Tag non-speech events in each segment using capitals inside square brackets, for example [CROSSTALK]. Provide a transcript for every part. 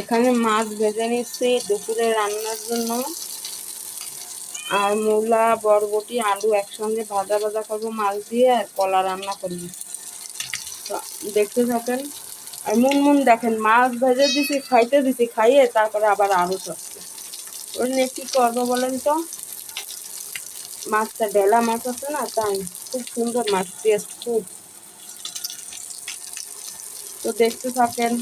এখানে মাছ ভেজে নিচ্ছি দুপুরে রান্নার জন্য। আর মূলা, বরবটি, আলু একসঙ্গে ভাজা ভাজা করব মাছ দিয়ে আর কলা রান্না করব। দেখতে থাকেন। আর মুন মুন দেখেন, মাছ ভেজে দিছি, খাইতে দিছি, খাইয়ে তারপরে আবার আলু চড়ছে। ওর নিয়ে কী করব বলেন তো? মাছটা ডেলা মাছ আছে না, তাই খুব সুন্দর মাছ টেস্ট খুব। তো দেখতে থাকেন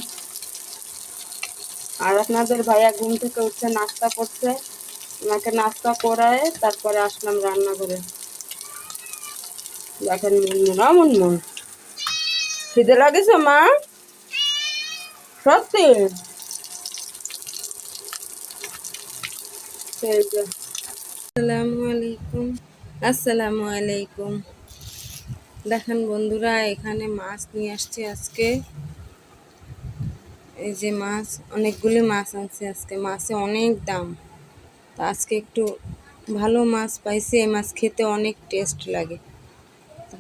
আর আপনাদের ভাইয়া ঘুম থেকে উঠছে নাস্তা করছে। ওনাকে নাস্তা করায় তারপরে আসলাম রান্না করে দেখেন মুনমুন মুনমুন। খিদে লাগেছে, মা? সত্যি? আসসালামু আলাইকুম আসসালামু আলাইকুম। দেখেন বন্ধুরা, এখানে মাছ নিয়ে আসছে আজকে। এই যে মাছ, অনেকগুলি মাছ আনছে আজকে। মাছে অনেক দাম। তা আজকে একটু ভালো মাছ পাইছি, এই মাছ খেতে অনেক টেস্ট লাগে।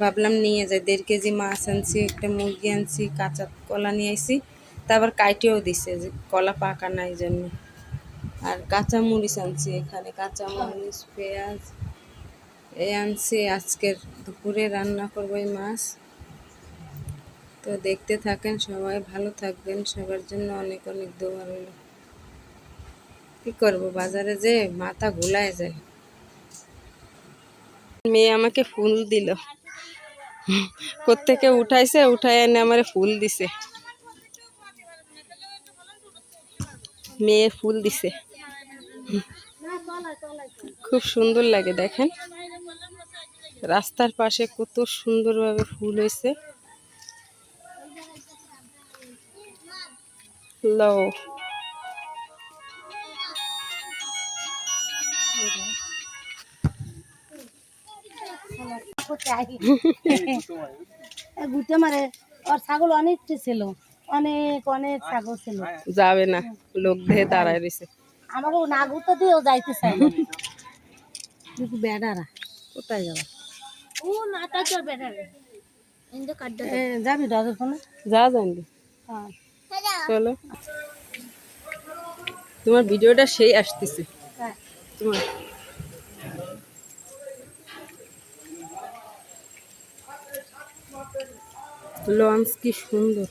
ভাবলাম নিয়ে যাই। দেড় কেজি মাছ আনছি, একটা মুরগি আনছি, কাঁচা কলা নিয়ে আসি তারপর কাইটেও দিছে যে কলা পাকা নাই জন্য। আর কাঁচা মরিচ আনছি এখানে। কাঁচা মরিচ, পেঁয়াজ, এই আনছি। আজকের দুপুরে রান্না করব এই মাছ। তো দেখতে থাকেন সবাই, ভালো থাকবেন। সবার জন্য অনেক অনেক দোয়া রইল। কি করব, বাজারে যে মাথা ঘোলায় যায়। মেয়ে আমাকে ফুল দিল। কোত্থেকে উঠাইছে উঠাই এনে আমার ফুল দিছে। মেয়ে ফুল দিছে। খুব সুন্দর লাগে দেখেন। রাস্তার পাশে কত সুন্দরভাবে ফুল হয়েছে লও গুটে মারে ওর ছাগল অনেকটি ছিল অনেক অনেক ছাগল ছিল যাবে না লোক দেহে দাঁড়ায় রয়েছে আমাকে না ঘুরতে দিয়েও যাইতে চাই না। বেড়ারা কোথায় যাবে? ও নাটা চল বেড়ারা যাবি ডগের ফোনে যা জানবি হ্যাঁ। চলো তোমার ভিডিওটা সেই আসতেছে। হ্যাঁ। তোমার। লঞ্চ কি সুন্দর।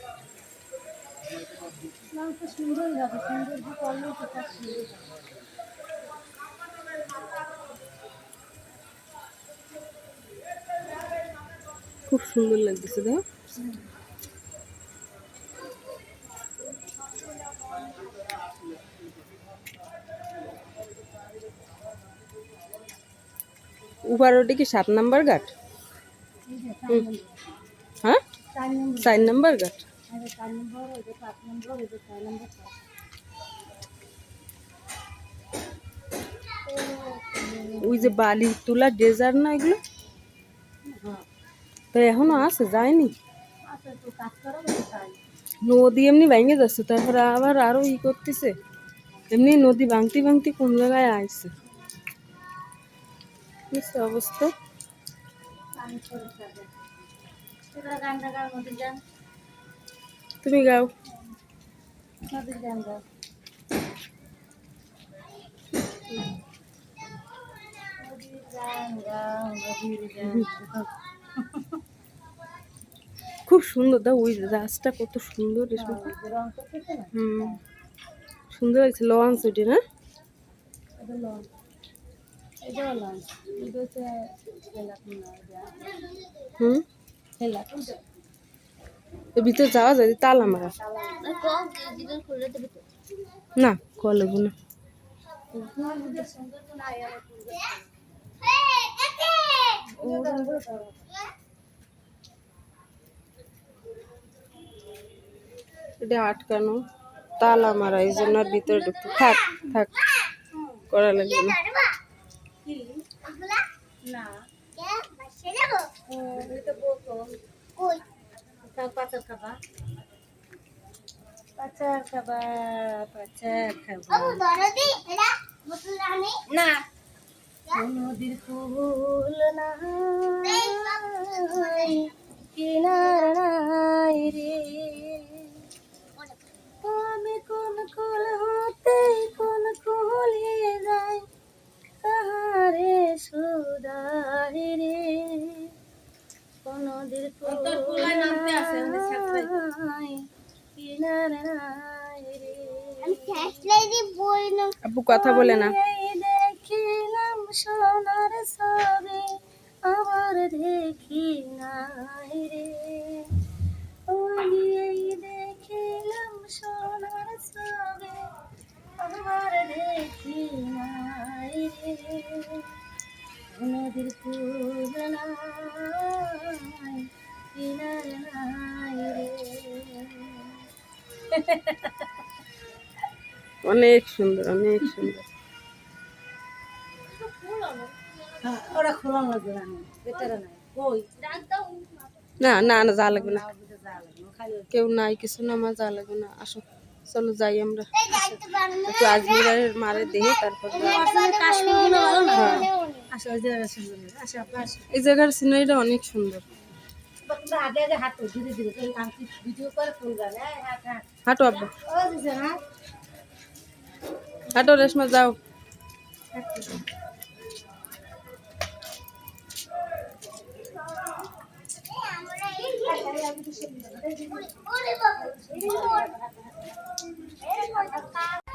খুব সুন্দর লাগতেছে দেখো উবার ওটা কি সাত নাম্বার ঘাট? হ্যাঁ? চার নম্বর ঘাট। ওই যে বালি তোলা ডেজার না এগুলো? তো এখনও আছে, যায়নি। নদী এমনি ভেঙে যাচ্ছে, তারপরে আবার আরও ই করতেছে। এমনি নদী ভাঙতি ভাঙতি কোন জায়গায় আইছে? বুঝছে অবস্থা? তুমি গাও। খুব সুন্দর দা ওই রাস্তা কত সুন্দর হুম, সুন্দর লাগছে লঞ্চ ওইটি না এটাও লঞ্চ এটা হচ্ছে খেলা কিনা এটা হুম? ভিতরে যাওয়া যায় তালা মারা। না কলেব না। এটা আটকানো, তালা মারা, এই জন্য ভিতরে ঢুকতে থাক থাক। করা লাগবে না। না। এটা বোতল পাচার খাবা। পাচার খাবা পাচার খাবা। না। নদীর ফুল নাই কিনার নাই রে। আমি কোন কোল আব্বু কথা বলে না। দেখিলাম সোনার ছবি আবার দেখি রে। সোনার দেখি কিনার নাই রে। [LAUGHS] অনেক সুন্দর অনেক সুন্দর। না না না না যা লাগবে না। কেউ নাই কিছু না আমার যা লাগবে না। আসো চলো যাই আমরা। একটু আজমিরের মারে দেখে তারপর না? হ্যাঁ। এই জায়গার সিনারিটা অনেক সুন্দর। তোমরা আগে আগে হাঁটো ধীরে হাঁটো রেশমা যাও।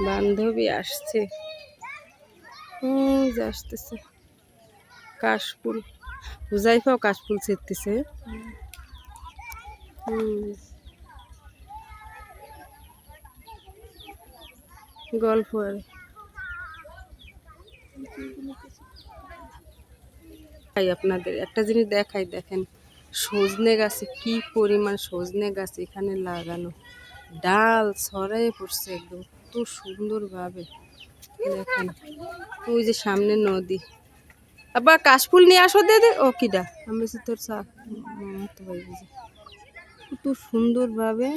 বান্ধবী আসছে। আসতেছে। কাশফুল। হুজাইফাও কাশফুল ছিটতেছে হুম গল্প দেখাই আপনাদের, একটা জিনিস দেখাই, দেখেন, সজনে গাছে, কি পরিমাণ সজনে গাছ এখানে লাগানো। ডাল ছড়াই পড়ছে একদম, কত সুন্দরভাবে। দেখেন, ওই যে সামনে নদী। আবার কাশফুল নিয়ে আসো দে ও কিডা আমি তোর কত সুন্দরভাবে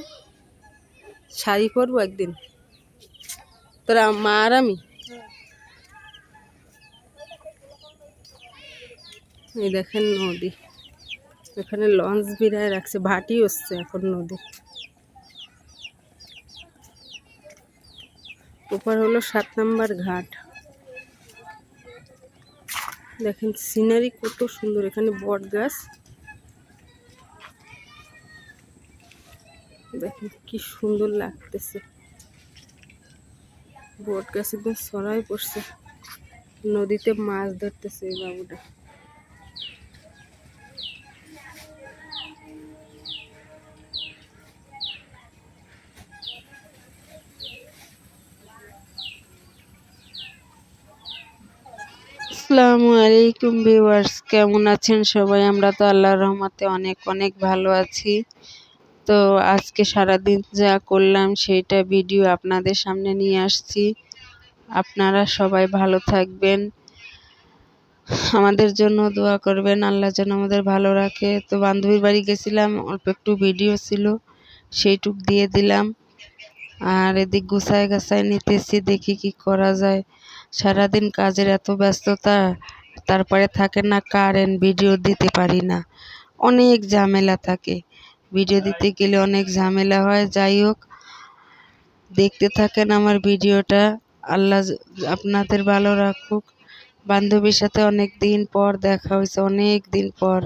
শাড়ি পরবো একদিন। তোরা মা আর আমি? এই দেখেন নদী। এখানে লঞ্চ বিরায় রাখছে, ভাটি হচ্ছে এখন নদী। ওপার হলো সাত নাম্বার ঘাট। দেখেন সিনারি কত সুন্দর, এখানে বট গাছ। দেখেন কি সুন্দর লাগতেছে। বট গাছ একদম সরাই পড়ছে। নদীতে মাছ ধরতেছে এই বাবুটা। আসসালামু আলাইকুম ভিউয়ার্স, কেমন আছেন সবাই? আমরা তো আল্লাহর রহমতে অনেক অনেক ভালো আছি। তো আজকে সারাদিন যা করলাম সেইটা ভিডিও আপনাদের সামনে নিয়ে আসছি। আপনারা সবাই ভালো থাকবেন। আমাদের জন্য দোয়া করবেন, আল্লাহ যেন আমাদের ভালো রাখে। তো বান্ধবীর বাড়ি গেছিলাম, অল্প একটু ভিডিও ছিল, সেইটুক দিয়ে দিলাম। আর এদিক গুছায় গাছায় নিতেছি, দেখি কি করা যায়। সারাদিন কাজের এত ব্যস্ততা, তারপরে থাকে না কারেন্ট, ভিডিও দিতে পারি না। অনেক ঝামেলা থাকে। ভিডিও দিতে গেলে অনেক ঝামেলা হয়। যাই হোক, দেখতে থাকেন আমার ভিডিওটা। আল্লাহ আপনাদের ভালো রাখুক। বান্ধবীর সাথে অনেক দিন পর দেখা হয়েছে, অনেক দিন পর।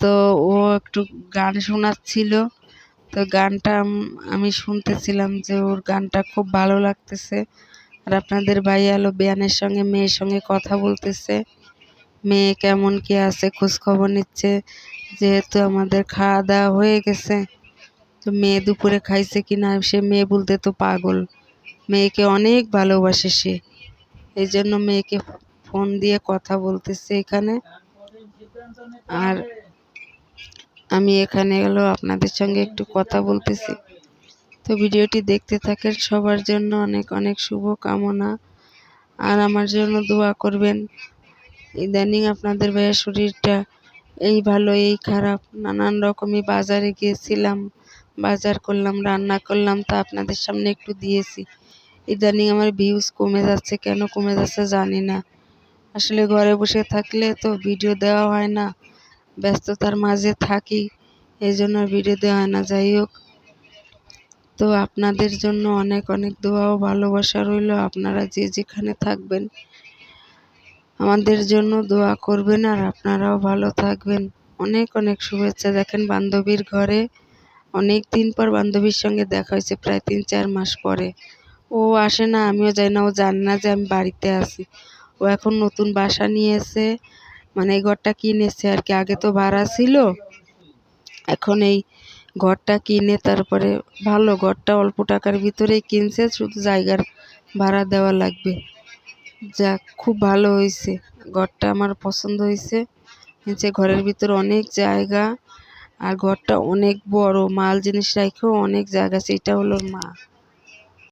তো ও একটু গান শোনাচ্ছিল। তো গানটা আমি শুনতেছিলাম যে ওর গানটা খুব ভালো লাগতেছে। আর আপনাদের ভাই আলো বেয়ানের সঙ্গে, মেয়ের সঙ্গে কথা বলতেছে। মেয়ে কেমন কি আছে, খোঁজ খবর নিচ্ছে। যেহেতু আমাদের খাওয়া দাওয়া হয়ে গেছে, তো মেয়ে দুপুরে খাইছে কি না সে মেয়ে বলতে তো পাগল। মেয়েকে অনেক ভালোবাসে সে। এই জন্য মেয়েকে ফোন দিয়ে কথা বলতেছে এখানে। আর আমি এখানে হলো আপনাদের সঙ্গে একটু কথা বলতেছি। তো ভিডিওটি দেখতে থাকেন, সবার জন্য অনেক অনেক শুভ কামনা আর আমার জন্য দোয়া করবেন। ইদানিং আপনাদের ভাইয়ের শরীরটা এই ভালো এই খারাপ। নানান রকমই বাজারে গিয়েছিলাম, বাজার করলাম, রান্না করলাম, তা আপনাদের সামনে একটু দিয়েছি। ইদানিং আমার ভিউজ কমে যাচ্ছে, কেন কমে যাচ্ছে জানি না। আসলে ঘরে বসে থাকলে তো ভিডিও দেওয়া হয় না। ব্যস্ততার মাঝে থাকি, এই জন্য ভিডিও দেওয়া হয় না। যাই হোক, তো আপনাদের জন্য অনেক অনেক দোয়া ও ভালোবাসা রইল। আপনারা যে যেখানে থাকবেন আমাদের জন্য দোয়া করবেন আর আপনারাও ভালো থাকবেন। অনেক অনেক শুভেচ্ছা। দেখেন বান্ধবীর ঘরে অনেক দিন পর বান্ধবীর সঙ্গে দেখা হয়েছে, প্রায় তিন, চার মাস পরে। ও আসে না, আমিও যাই না। ও জানে না যে আমি বাড়িতে আছি। ও এখন নতুন বাসা নিয়েছে মানে এই ঘরটা কিনেছে আর কি। আগে তো ভাড়া ছিল, এখন এই ঘরটা কিনে তারপরে ভালো। ঘরটা অল্প টাকার ভিতরেই কিনছে, শুধু জায়গার ভাড়া দেওয়া লাগবে। যাক, খুব ভালো হয়েছে। ঘরটা আমার পছন্দ হয়েছে। নিচে ঘরের ভিতর অনেক জায়গা আর ঘরটা অনেক বড়। মাল জিনিস রাখেও অনেক জায়গা সেটা হলো মা।